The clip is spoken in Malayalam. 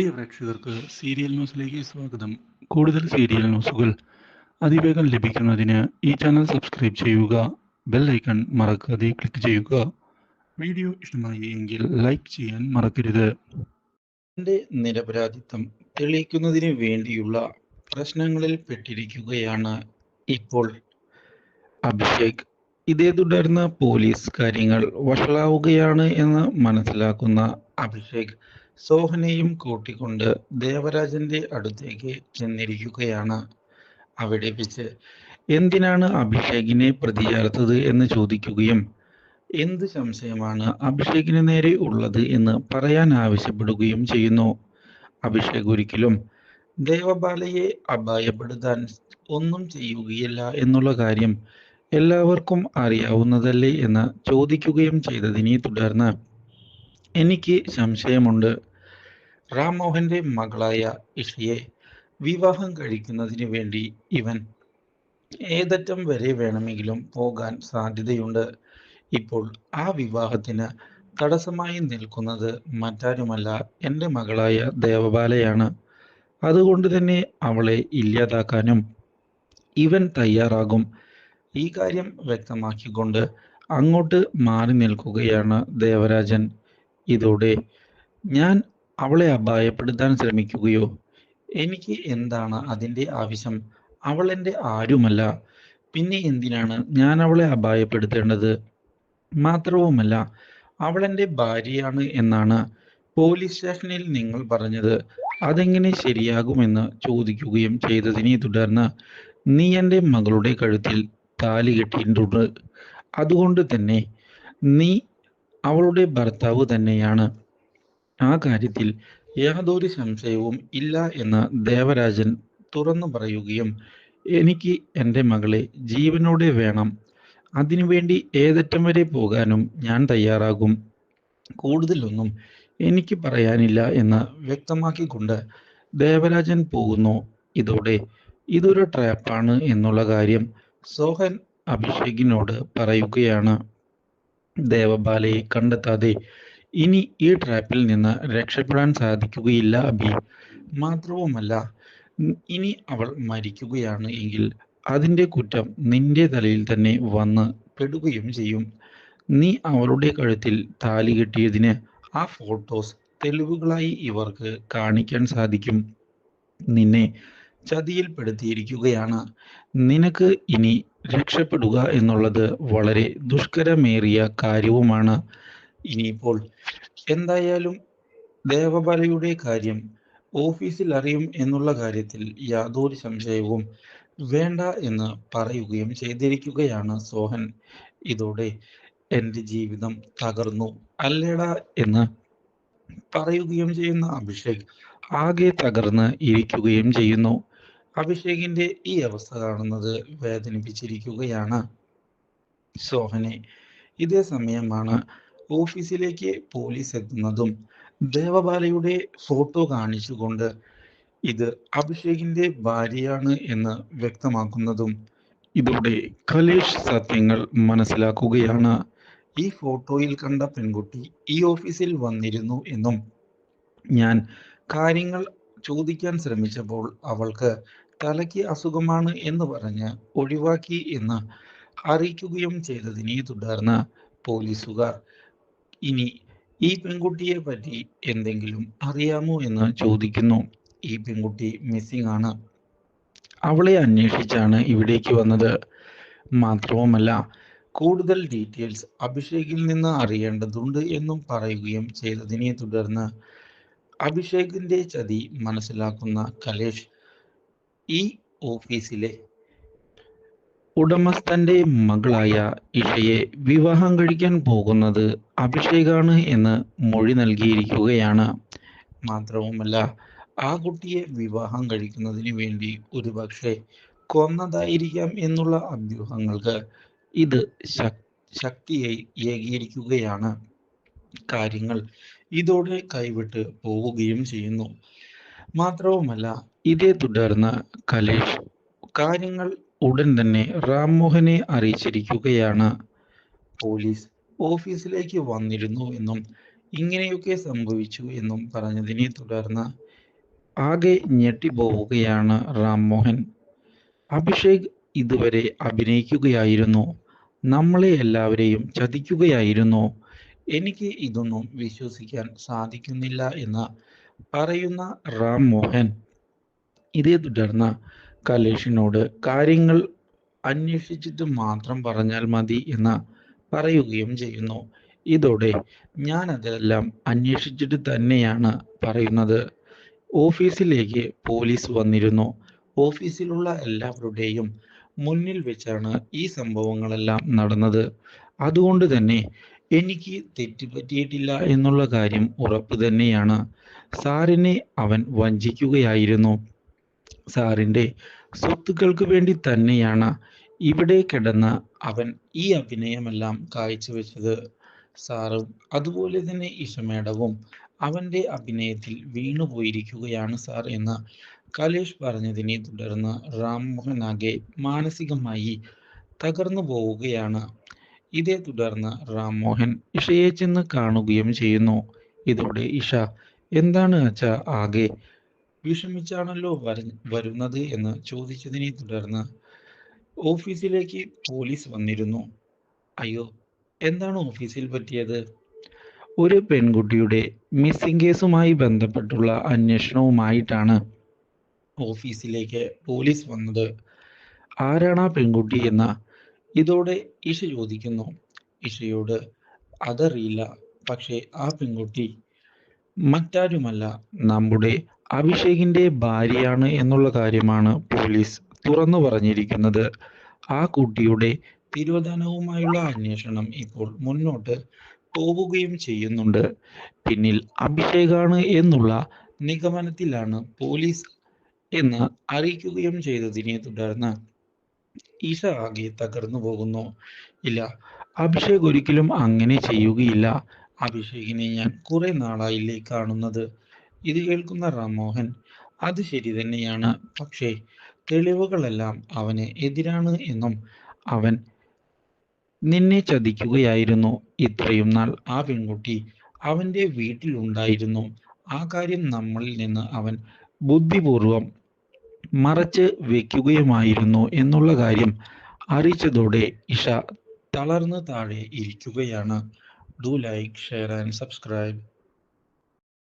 പ്രിയ പ്രേക്ഷകർക്ക് സീരിയൽ ന്യൂസിലേക്ക് സ്വാഗതം. കൂടുതൽ സീരിയൽ ന്യൂസുകൾ അതിവേഗം ലഭിക്കുന്നതിന് ഈ ചാനൽ സബ്സ്ക്രൈബ് ചെയ്യുക ബെൽ ഐക്കൺ മറക്കാതെ ക്ലിക്ക് ചെയ്യുക. വീഡിയോ ഇഷ്ടമായി എങ്കിൽ ലൈക്ക് ചെയ്യാൻ മറക്കരുത്. തന്റെ നിരപരാധിത്വം തെളിയിക്കുന്നതിന് വേണ്ടിയുള്ള പ്രശ്നങ്ങളിൽ പെട്ടിരിക്കുകയാണ് ഇപ്പോൾ അഭിഷേക്. ഇതേ തുടർന്ന് പോലീസ് കാര്യങ്ങൾ വഷളാവുകയാണ് എന്ന് മനസ്സിലാക്കുന്ന അഭിഷേക്. സോഹനെയും കൂട്ടിക്കൊണ്ട് ദേവരാജന്റെ അടുത്തേക്ക് ചെന്നിരിക്കുകയാണ്. അവിടെ വെച്ച് എന്തിനാണ് അഭിഷേകിനെ പ്രതി ചേർത്തത് എന്ന് ചോദിക്കുകയും എന്ത് സംശയമാണ് അഭിഷേകിന് നേരെ ഉള്ളത് എന്ന് പറയാൻ ആവശ്യപ്പെടുകയും ചെയ്യുന്നു. അഭിഷേക് ഒരിക്കലും ദേവബാലയെ അപായപ്പെടുത്താൻ ഒന്നും ചെയ്യുകയില്ല എന്നുള്ള കാര്യം എല്ലാവർക്കും അറിയാവുന്നതല്ലേ എന്ന് ചോദിക്കുകയും ചെയ്തതിനെ തുടർന്ന് എനിക്ക് സംശയമുണ്ട്. റാംമോഹന്റെ മകളായ ഇഷയെ വിവാഹം കഴിക്കുന്നതിന് വേണ്ടി ഇവൻ ഏതറ്റം വരെ വേണമെങ്കിലും പോകാൻ സാധ്യതയുണ്ട്. ഇപ്പോൾ ആ വിവാഹത്തിന് തടസ്സമായി നിൽക്കുന്നത് മറ്റാരുമല്ല എന്റെ മകളായ ദേവബാലയാണ്. അതുകൊണ്ട് തന്നെ അവളെ ഇല്ലാതാക്കാനും ഇവൻ തയ്യാറാകും. ഈ കാര്യം വ്യക്തമാക്കിക്കൊണ്ട് അങ്ങോട്ട് മാറി നിൽക്കുകയാണ് ദേവരാജൻ. ഇതോടെ ഞാൻ അവളെ അപായപ്പെടുത്താൻ ശ്രമിക്കുകയോ? എനിക്ക് എന്താണ് അതിന്റെ ആവശ്യം? അവൾ എന്റെ ആരുമല്ല. പിന്നെ എന്തിനാണ് ഞാൻ അവളെ അപായപ്പെടുത്തേണ്ടത്? മാത്രവുമല്ല അവൾ എന്റെ ഭാര്യയാണ് എന്നാണ് പോലീസ് സ്റ്റേഷനിൽ നിങ്ങൾ പറഞ്ഞത്. അതെങ്ങനെ ശരിയാകുമെന്ന് ചോദിക്കുകയും ചെയ്തതിനെ തുടർന്ന് നീ എന്റെ മകളുടെ കഴുത്തിൽ താലി കെട്ടിയിട്ടുണ്ട്. അതുകൊണ്ട് തന്നെ നീ അവളുടെ ഭർത്താവ് തന്നെയാണ്. ആ കാര്യത്തിൽ യാതൊരു സംശയവും ഇല്ല എന്ന് ദേവരാജൻ തുറന്നു പറയുകയും എനിക്ക് എന്റെ മകളെ ജീവനോടെ വേണം. അതിനുവേണ്ടി ഏതറ്റം വരെ പോകാനും ഞാൻ തയ്യാറാകും. കൂടുതലൊന്നും എനിക്ക് പറയാനില്ല എന്ന് വ്യക്തമാക്കിക്കൊണ്ട് ദേവരാജൻ പോകുന്നു. ഇതോടെ ഇതൊരു ട്രാപ്പാണ് എന്നുള്ള കാര്യം സോഹൻ അഭിഷേകിനോട് പറയുകയാണ്. ദേവബാലയെ കണ്ടെത്താതെ ഇനി ഈ ട്രാപ്പിൽ നിന്ന് രക്ഷപ്പെടാൻ സാധിക്കുകയില്ല അബി. മാത്രവുമല്ല ഇനി അവൾ മരിക്കുകയാണ് എങ്കിൽ അതിന്റെ കുറ്റം നിന്റെ തലയിൽ തന്നെ വന്ന് പെടുകയും ചെയ്യും. നീ അവളുടെ കഴുത്തിൽ താലി കെട്ടിയതിന് ആ ഫോട്ടോസ് തെളിവുകളായി ഇവർക്ക് കാണിക്കാൻ സാധിക്കും. നിന്നെ ചതിയിൽപ്പെടുത്തിയിരിക്കുകയാണ്. നിനക്ക് ഇനി രക്ഷപ്പെടുക എന്നുള്ളത് വളരെ ദുഷ്കരമേറിയ കാര്യവുമാണ്. ഇനിയിപ്പോൾ എന്തായാലും ദേവബാലയുടെ കാര്യം ഓഫീസിൽ അറിയും എന്നുള്ള കാര്യത്തിൽ യാതൊരു സംശയവും വേണ്ട എന്ന് പറയുകയും ചെയ്തിരിക്കുകയാണ് സോഹൻ. ഇതോടെ എന്റെ ജീവിതം തകർന്നു. അല്ലേടാ എന്ന് പറയുകയും ചെയ്യുന്ന അഭിഷേക് ആകെ തകർന്ന് ഇരിക്കുകയും ചെയ്യുന്നു. അഭിഷേകിന്റെ ഈ അവസ്ഥ കാണുന്നത് വേദനിപ്പിച്ചിരിക്കുകയാണ് സോഹനെ. ഇതേ സമയമാണ് ഓഫീസിലേക്ക് പോലീസ് എത്തുന്നതും ദേവബാലയുടെ ഫോട്ടോ കാണിച്ചുകൊണ്ട് ഇത് അഭിഷേകിന്റെ ഭാര്യയാണ് എന്ന് വ്യക്തമാക്കുന്നതും ഇതോടെ കലേഷ് സത്യങ്ങൾ മനസ്സിലാക്കുകയാണ്. ഈ ഫോട്ടോയിൽ കണ്ട പെൺകുട്ടി ഈ ഓഫീസിൽ വന്നിരുന്നു എന്നും ഞാൻ കാര്യങ്ങൾ ചോദിക്കാൻ ശ്രമിച്ചപ്പോൾ അവൾക്ക് തലയ്ക്ക് അസുഖമാണ് എന്ന് പറഞ്ഞ് ഒഴിവാക്കി എന്ന് അറിയിക്കുകയും ചെയ്തതിനെ തുടർന്ന് പോലീസുകാർ ഇനി ഈ പെൺകുട്ടിയെ പറ്റി എന്തെങ്കിലും അറിയാമോ എന്ന് ചോദിക്കുന്നു. ഈ പെൺകുട്ടി മിസ്സിംഗ് ആണ്. അവളെ അന്വേഷിച്ചാണ് ഇവിടേക്ക് വന്നത്. മാത്രവുമല്ല കൂടുതൽ ഡീറ്റെയിൽസ് അഭിഷേകിൽ നിന്ന് അറിയേണ്ടതുണ്ട് എന്നും പറയുകയും ചെയ്തതിനെ തുടർന്ന് അഭിഷേകിന്റെ ചതി മനസ്സിലാക്കുന്ന കലേഷ് ഈ ഓഫീസിലെ ഉടമസ്ഥന്റെ മകളായ ഇഷയെ വിവാഹം കഴിക്കാൻ പോകുന്നത് അഭിഷേകാണ് എന്ന് മൊഴി നൽകിയിരിക്കുകയാണ്. മാത്രവുമല്ല ആ കുട്ടിയെ വിവാഹം കഴിക്കുന്നതിന് വേണ്ടി ഒരുപക്ഷെ കൊന്നതായിരിക്കാം എന്നുള്ള അഭ്യൂഹങ്ങൾക്ക് ഇത് ശക്തിയായി ഏകീകരിക്കുകയാണ് കാര്യങ്ങൾ ഇതോടെ കൈവിട്ട് പോവുകയും ചെയ്യുന്നു. മാത്രവുമല്ല ഇതേ തുടർന്ന് കലേഷ് കാര്യങ്ങൾ ഉടൻ തന്നെ റാംമോഹനെ അറിയിച്ചിരിക്കുകയാണ്. പോലീസ് ഓഫീസിലേക്ക് വന്നിരുന്നു എന്നും ഇങ്ങനെയൊക്കെ സംഭവിച്ചു എന്നും പറഞ്ഞതിനെ തുടർന്ന് ആകെ ഞെട്ടിപ്പോവുകയാണ് റാം മോഹൻ അഭിഷേക് ഇതുവരെ അഭിനയിക്കുകയായിരുന്നു. നമ്മളെ എല്ലാവരെയും ചതിക്കുകയായിരുന്നു. എനിക്ക് ഇതൊന്നും വിശ്വസിക്കാൻ സാധിക്കുന്നില്ല എന്ന് പറയുന്ന റാം മോഹൻ ഇതേ തുടർന്ന് കലേഷിനോട് കാര്യങ്ങൾ അന്വേഷിച്ചിട്ട് മാത്രം പറഞ്ഞാൽ മതി എന്ന് പറയുകയും ചെയ്യുന്നു. ഇതോടെ ഞാൻ അതെല്ലാം അന്വേഷിച്ചിട്ട് തന്നെയാണ് പറയുന്നത്. ഓഫീസിലേക്ക് പോലീസ് വന്നിരുന്നു. ഓഫീസിലുള്ള എല്ലാവരുടെയും മുന്നിൽ വെച്ചാണ് ഈ സംഭവങ്ങളെല്ലാം നടന്നത്. അതുകൊണ്ട് തന്നെ എനിക്ക് തെറ്റുപറ്റിയിട്ടില്ല എന്നുള്ള കാര്യം ഉറപ്പ് തന്നെയാണ്. സാറിനെ അവൻ വഞ്ചിക്കുകയായിരുന്നു. സാറിന്റെ സ്വത്തുക്കൾക്ക് വേണ്ടി തന്നെയാണ് ഇവിടെ കിടന്ന് അവൻ ഈ അഭിനയമെല്ലാം കാഴ്ചവെച്ചത്. സാറും അതുപോലെ തന്നെ ഇഷമേടവും അവന്റെ അഭിനയത്തിൽ വീണുപോയിരിക്കുകയാണ് സാർ എന്ന് കലേഷ് പറഞ്ഞതിനെ തുടർന്ന് റാംമോഹൻ ആകെ മാനസികമായി തകർന്നു പോവുകയാണ്. ഇതേ തുടർന്ന് റാംമോഹൻ ഇഷയെ ചെന്ന് കാണുകയും ചെയ്യുന്നു. ഇതോടെ ഇഷ എന്താണ് അച്ഛ ആകെ വിഷമിച്ചാണല്ലോ വര വരുന്നത് എന്ന് ചോദിച്ചതിനെ തുടർന്ന് ഓഫീസിലേക്ക് പോലീസ് വന്നിരുന്നു. അയ്യോ എന്താണ് ഓഫീസിൽ പറ്റിയത്? ഒരു പെൺകുട്ടിയുടെ മിസ്സിംഗ് കേസുമായി ബന്ധപ്പെട്ടുള്ള അന്വേഷണവുമായിട്ടാണ് ഓഫീസിലേക്ക് പോലീസ് വന്നത്. ആരാണ് ആ പെൺകുട്ടി എന്ന ഇതോടെ ഇഷ ചോദിക്കുന്നു. ഇഷയോട് അതറിയില്ല പക്ഷേ ആ പെൺകുട്ടി മറ്റാരുമല്ല നമ്മുടെ അഭിഷേകിന്റെ ഭാര്യയാണ് എന്നുള്ള കാര്യമാണ് പോലീസ് തുറന്നു പറഞ്ഞിരിക്കുന്നത്. ആ കുട്ടിയുടെ തിരോധാനവുമായുള്ള അന്വേഷണം ഇപ്പോൾ മുന്നോട്ട് പോവുകയും ചെയ്യുന്നുണ്ട്. പിന്നിൽ അഭിഷേകാണ് എന്നുള്ള നിഗമനത്തിലാണ് പോലീസ് എന്ന് അറിയിക്കുകയും ചെയ്തതിനെ തുടർന്ന് ഈശ ആകെ തകർന്നു പോകുന്നു. ഇല്ല അഭിഷേക് ഒരിക്കലും അങ്ങനെ ചെയ്യുകയില്ല. അഭിഷേകിനെ ഞാൻ കുറെ നാളായില്ലേ കാണുന്നത്. ഇത് കേൾക്കുന്ന റാംമോഹൻ അത് ശരി തന്നെയാണ്. പക്ഷേ തെളിവുകളെല്ലാം അവന് എതിരാണ് എന്നും അവൻ നിന്നെ ചതിക്കുകയായിരുന്നു ഇത്രയും നാൾ. ആ പെൺകുട്ടി അവന്റെ വീട്ടിലുണ്ടായിരുന്നു. ആ കാര്യം നമ്മളിൽ നിന്ന് അവൻ ബുദ്ധിപൂർവം മറച്ച് വെക്കുകയുമായിരുന്നു എന്നുള്ള കാര്യം അറിയിച്ചതോടെ ഇഷ തളർന്ന് താഴെ ഇരിക്കുകയാണ്. Do like share and subscribe.